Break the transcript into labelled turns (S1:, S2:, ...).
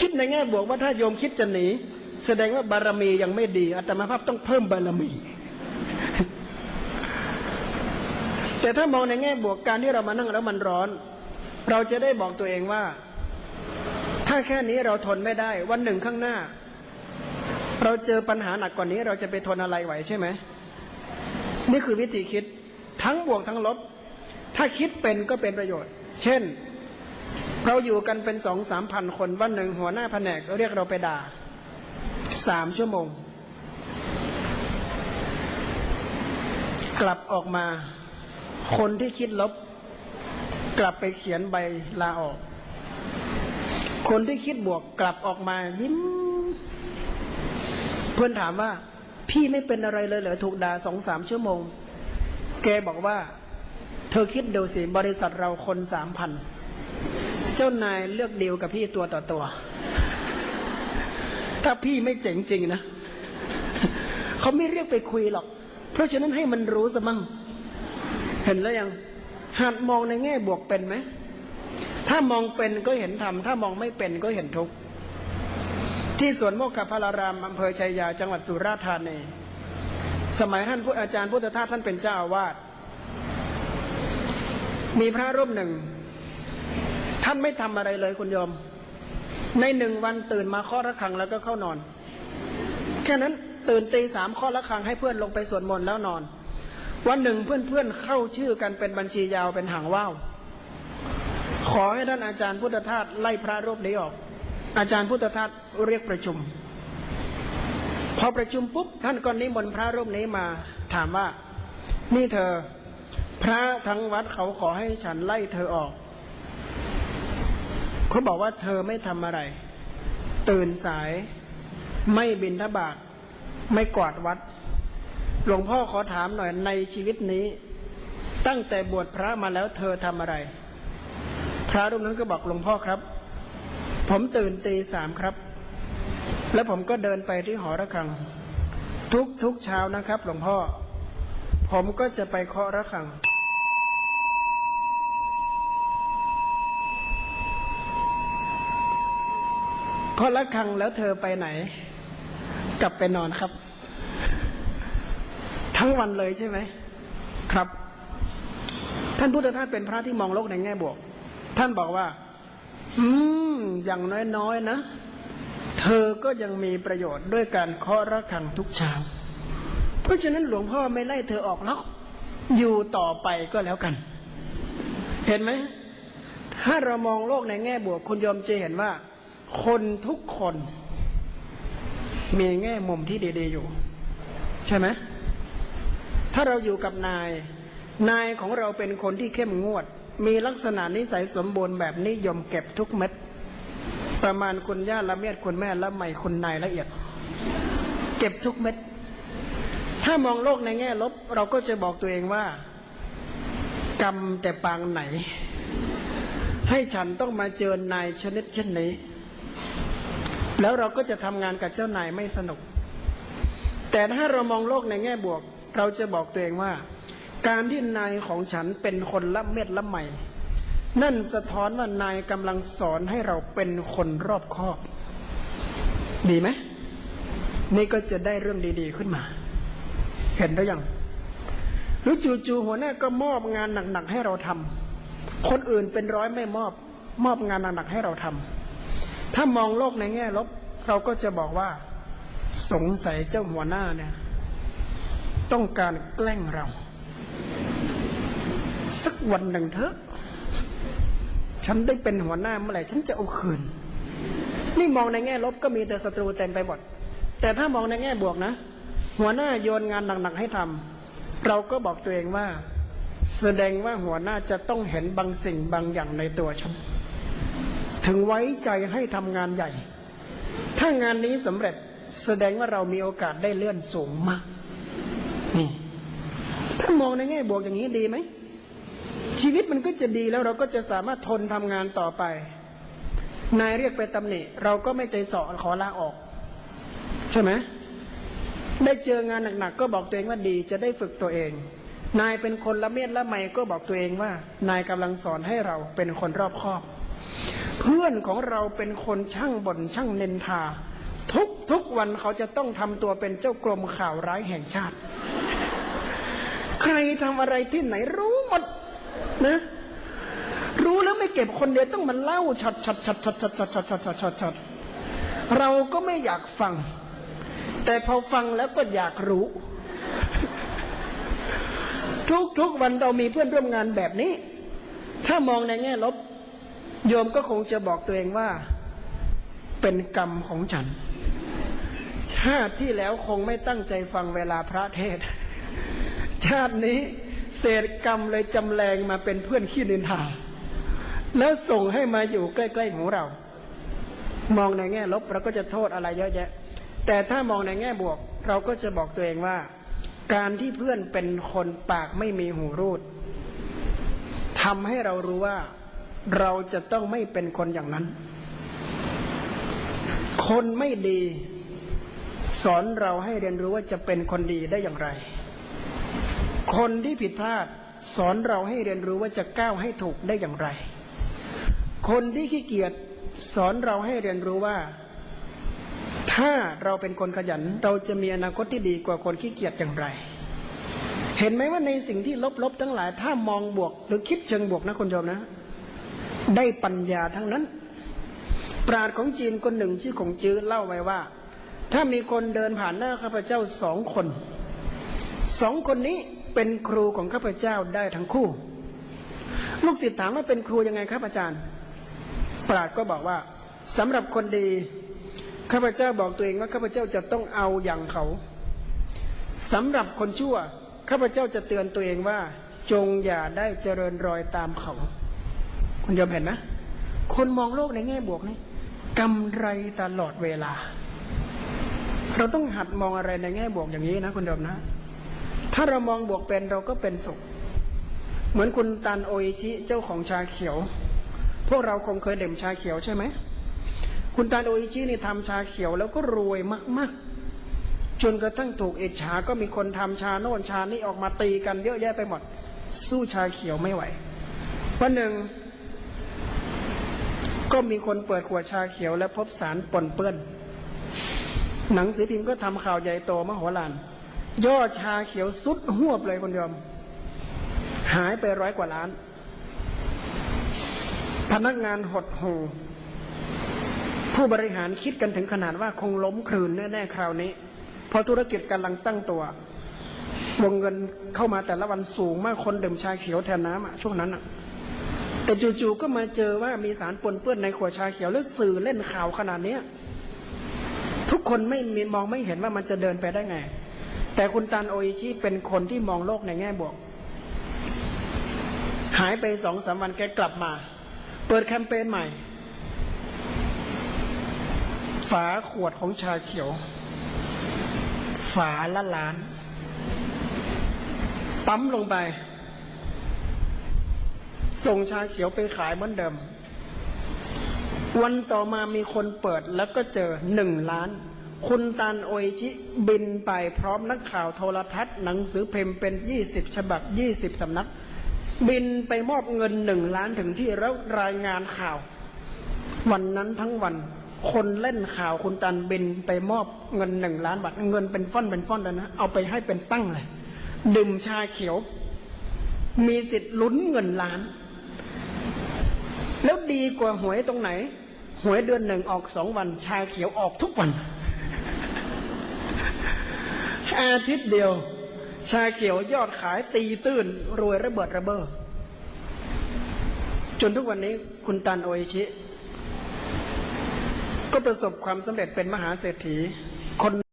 S1: คิดในแง่บวกว่าถ้าโยมคิดจะหนี แสดงว่าบารมียังไม่ดีอาตมาภาพต้องเพิ่มบารมี แต่ถ้ามองในแง่บวกการที่เรามานั่งแล้วมันร้อน เราจะได้บอกตัวเองว่า ถ้าแค่นี้เราทนไม่ได้ วันหนึ่งข้างหน้า เราเจอปัญหาหนักกว่านี้ เราจะไปทนอะไรไหวใช่ไหมนี่คือวิธีคิดทั้งบวกทั้งลบ ถ้าคิดเป็นก็เป็นประโยชน์ เช่น เราอยู่กันเป็นสองสามพันคนวันหนึ่งหัวหน้าแผนกเรียกเราไปด่าสามชั่วโมง กลับออกมา คนที่คิดลบ กลับไปเขียนใบลาออก คนที่คิดบวกกลับออกมา ยิ้ม เพื่อนถามว่า พี่ไม่เป็นอะไรเลยเหรอถูกด่าสองสามชั่วโมง แกบอกว่า เธอคิดดูสิบริษัทเราคนสามพัน เจ้านายเลือกเดีลกับพี่ตัวต่อตัว ถ้าพี่ไม่เจ๋งจริงนะเขาไม่เรียกไปคุยหรอก เพราะฉะนั้นให้มันรู้ซะมั่งเห็นแล้วยังหัดมองในแง่บวกเป็นไหมถ้ามองเป็นก็เห็นธรรมถ้ามองไม่เป็นก็เห็นทุกข์ที่สวนโมกขพารารามอำเภอชัยยาจังหวัดสุราษฎร์ธานีสมัยท่านผู้อาจารย์พุทธทาสท่านเป็นเจ้าอาวาสมีพระรูปหนึ่ง ท่านไม่ทำอะไรเลยคุณโยมในหนึ่งวันตื่นมาข้อระฆังแล้วก็เข้านอน แค่นั้นตื่นตีสามข้อระฆังให้เพื่อนลงไปสวดมนต์แล้วนอน วันหนึ่งเพื่อนๆเข้าชื่อกันเป็นบัญชียาวเป็นหางว่าวขอให้ท่านอาจารย์พุทธทาสไล่พระรูปนี้ออก อาจารย์พุทธทาสเรียกประชุม พอประชุมปุ๊บท่านก็นิมนต์พระรูปนี้มา ถามว่า นี่เธอ พระทั้งวัดเขาขอให้ฉันไล่เธอออก เขาบอกว่าเธอไม่ทำอะไร ตื่นสาย ไม่บินทบาทไม่กวาดวัด หลวงพ่อขอถามหน่อยในชีวิตนี้ ตั้งแต่บวชพระมาแล้วเธอทำอะไร พระรูปนั้นก็บอกหลวงพ่อครับ ผมตื่นตีสามครับ แล้วผมก็เดินไปที่หอระฆัง ทุกทุกเช้านะครับ หลวงพ่อ ผมก็จะไปเคาะระฆัง เคาะระฆังแล้วเธอไปไหน กลับไปนอนครับ ทั้งวันเลยใช่ไหมครับ ท่านพุทธทาสเป็นพระที่มองโลกในแง่บวก ท่านบอกว่า อืม อย่างน้อยๆนะเธอก็ยังมีประโยชน์ด้วยการเคาะระฆังทุกเช้า เพราะฉะนั้นหลวงพ่อไม่ไล่เธอออกหรอกอยู่ต่อไปก็แล้วกัน เห็นไหม ถ้าเรามองโลกในแง่บวก คุณโยมจะเห็นว่า คนทุกคนมีแง่มุมที่ดี ๆ อยู่ ใช่ไหมถ้าเราอยู่กับนาย นายของเราเป็นคนที่เข้มงวด มีลักษณะนิสัยสมบูรณ์แบบนิยมเก็บทุกเม็ด ประมาณคุณย่าละเมียดคุณแม่ละไม่คุณนายละเอียด เก็บทุกเม็ด ถ้ามองโลกในแง่ลบ เราก็จะบอกตัวเองว่า กรรมแต่ปางไหน ให้ฉันต้องมาเจอนายชนิดเช่นนี้ แล้วเราก็จะทำงานกับเจ้านายไม่สนุก แต่ถ้าเรามองโลกในแง่บวก เราจะบอกตัวเองว่า การที่นายของฉันเป็นคนละเม็ดละใหม่ นั่นสะท้อนว่านายกำลังสอนให้เราเป็นคนรอบคอบ ดีไหมนี่ก็จะได้เรื่องดีๆขึ้นมา เห็นหรือยังหรือจู่ๆหัวหน้าก็มอบงานหนักๆให้เราทำคนอื่นเป็นร้อยไม่มอบ มอบงานหนักๆให้เราทำ ถ้ามองโลกในแง่ลบ เราก็จะบอกว่า สงสัยเจ้าหัวหน้าเนี่ย ต้องการแกล้งเรา สักวันหนึ่งเถอะ ฉันได้เป็นหัวหน้าเมื่อไหร่ฉันจะเอาคืน นี่มองในแง่ลบก็มีแต่ศัตรูเต็มไปหมดแต่ถ้ามองในแง่บวกนะ หัวหน้าโยนงานหนักๆให้ทำเราก็บอกตัวเองว่า แสดงว่าหัวหน้าจะต้องเห็นบางสิ่งบางอย่างในตัวฉัน ถึงไว้ใจให้ทำงานใหญ่ ถ้างานนี้สำเร็จแสดงว่าเรามีโอกาสได้เลื่อนสูงมาก นี่ ถ้ามองในแง่บวกอย่างนี้ดีไหม ชีวิตมันก็จะดีแล้วเราก็จะสามารถทนทำงานต่อไป นายเรียกไปตำหนิเราก็ไม่ใจสอขอลาออก ใช่ไหมได้เจองานหนักๆก็บอกตัวเองว่าดีจะได้ฝึกตัวเอง นายเป็นคนละเมียดละไมก็บอกตัวเองว่า นายกำลังสอนให้เราเป็นคนรอบคอบ เพื่อนของเราเป็นคนช่างบ่นช่างเนินทา ทุกทุกวันเขาจะต้องทำตัวเป็นเจ้ากรมข่าวร้ายแห่งชาติ ใครทำอะไรที่ไหนรู้หมดนะรู้แล้วไม่เก็บคนเดียวต้องมาเล่าช็อตช็อตช็อตช็อตช็อตช็อตช็อตช็อตช็อตช็อตช็อตเราก็ไม่อยากฟัง แต่พอฟังแล้วก็อยากรู้ ทุกทุกวันเรามีเพื่อนร่วมงานแบบนี้ ถ้ามองในแง่ลบ โยมก็คงจะบอกตัวเองว่า เป็นกรรมของฉัน ชาติที่แล้วคงไม่ตั้งใจฟังเวลาพระเทศ ชาตินี้เศษกรรมเลยจำแรงมาเป็นเพื่อนขี้นินทา แล้วส่งให้มาอยู่ใกล้ๆของเรา มองในแง่ลบเราก็จะโทษอะไรเยอะแยะ แต่ถ้ามองในแง่บวก เราก็จะบอกตัวเองว่า การที่เพื่อนเป็นคนปากไม่มีหูรูดทำให้เรารู้ว่า เราจะต้องไม่เป็นคนอย่างนั้น คนไม่ดี สอนเราให้เรียนรู้ว่าจะเป็นคนดีได้อย่างไร คนที่ผิดพลาด สอนเราให้เรียนรู้ว่าจะก้าวให้ถูกได้อย่างไร คนที่ขี้เกียจสอนเราให้เรียนรู้ว่า ถ้าเราเป็นคนขยัน เราจะมีอนาคตที่ดีกว่าคนขี้เกียจอย่างไร เห็นไหมว่าในสิ่งที่ลบๆทั้งหลาย ถ้ามองบวก หรือคิดเชิงบวกนะคุณโยมนะ ได้ปัญญาทั้งนั้น ปราดของจีนคนหนึ่งชื่อของจื้อเล่าไว้ว่า ถ้ามีคนเดินผ่านหน้าข้าพเจ้าสองคน สองคนนี้เป็นครูของข้าพเจ้าได้ทั้งคู่ ลูกศิษย์ถามว่าเป็นครูยังไงครับอาจารย์ ปราดก็บอกว่าสำหรับคนดีข้าพเจ้าบอกตัวเองว่าข้าพเจ้าจะต้องเอาอย่างเขาสำหรับคนชั่วข้าพเจ้าจะเตือนตัวเองว่า จงอย่าได้เจริญรอยตามเขา คุณยอมเห็นไหมคนมองโลกในแง่บวกนี่กำไรตลอดเวลา เราต้องหัดมองอะไรในแง่บวกอย่างนี้นะคุณยอมนะ ถ้าเรามองบวกเป็นเราก็เป็นสุข เหมือนคุณตันโออิชิเจ้าของชาเขียว พวกเราคงเคยดื่มชาเขียวใช่ไหมคุณตันโออิชินี่ทำชาเขียวแล้วก็รวยมาก ๆ จนกระทั่งถูกอิจฉาก็มีคนทำชาโน่นชานี้ออกมาตีกันเยอะแยะไปหมด สู้ชาเขียวไม่ไหววันหนึ่ง ก็มีคนเปิดขวดชาเขียวและพบสารปนเปื้อน หนังสือพิมพ์ก็ทำข่าวใหญ่โตมโหฬารยอดชาเขียวสุดหวบเลยคุณโยมหายไปร้อยกว่าล้าน พนักงานหดหูผู้บริหารคิดกันถึงขนาดว่าคงล้มคลืนแน่ๆคราวนี้ เพราะธุรกิจกำลังตั้งตัว วงเงินเข้ามาแต่ละวันสูงมากคนดื่มชาเขียวแทนน้ำช่วงนั้นอะ แต่จู่ๆก็มาเจอว่ามีสารปนเปื้อนในขวดชาเขียวแล้วสื่อเล่นข่าวขนาดเนี้ยทุกคนไม่มีมองไม่เห็นว่ามันจะเดินไปได้ไง แต่คุณตันโออิชิเป็นคนที่มองโลกในแง่บวก หายไปสองสามวันแกกลับมา เปิดแคมเปญใหม่ ฝาขวดของชาเขียว ฝาละล้าน ปั๊มลงไป ส่งชาเขียวไปขายเหมือนเดิม วันต่อมามีคนเปิดแล้วก็เจอหนึ่งล้าน คุณตันโออิชิบินไปพร้อมนักข่าวโทรทัศน์หนังสือพิมพ์เป็นยี่สิบฉบับยี่สิบสำนัก บินไปมอบเงินหนึ่งล้านถึงที่แล้วรายงานข่าว วันนั้นทั้งวันคนเล่นข่าวคุณตันบินไปมอบเงินหนึ่งล้านบาทเงินเป็นฟ่อนเป็นฟ่อนเลยนะเอาไปให้เป็นตั้งเลยดื่มชาเขียว มีสิทธิ์ลุ้นเงินล้าน แล้วดีกว่าหวยตรงไหน หวยเดือนหนึ่งออกสองวัน ชาเขียวออกทุกวัน อาทิตย์เดียว ชาเขียวยอดขายตีตื้น รวยระเบิดระเบ้อจนทุกวันนี้คุณตันโออิชิ ก็ประสบความสำเร็จเป็นมหาเศรษฐีคน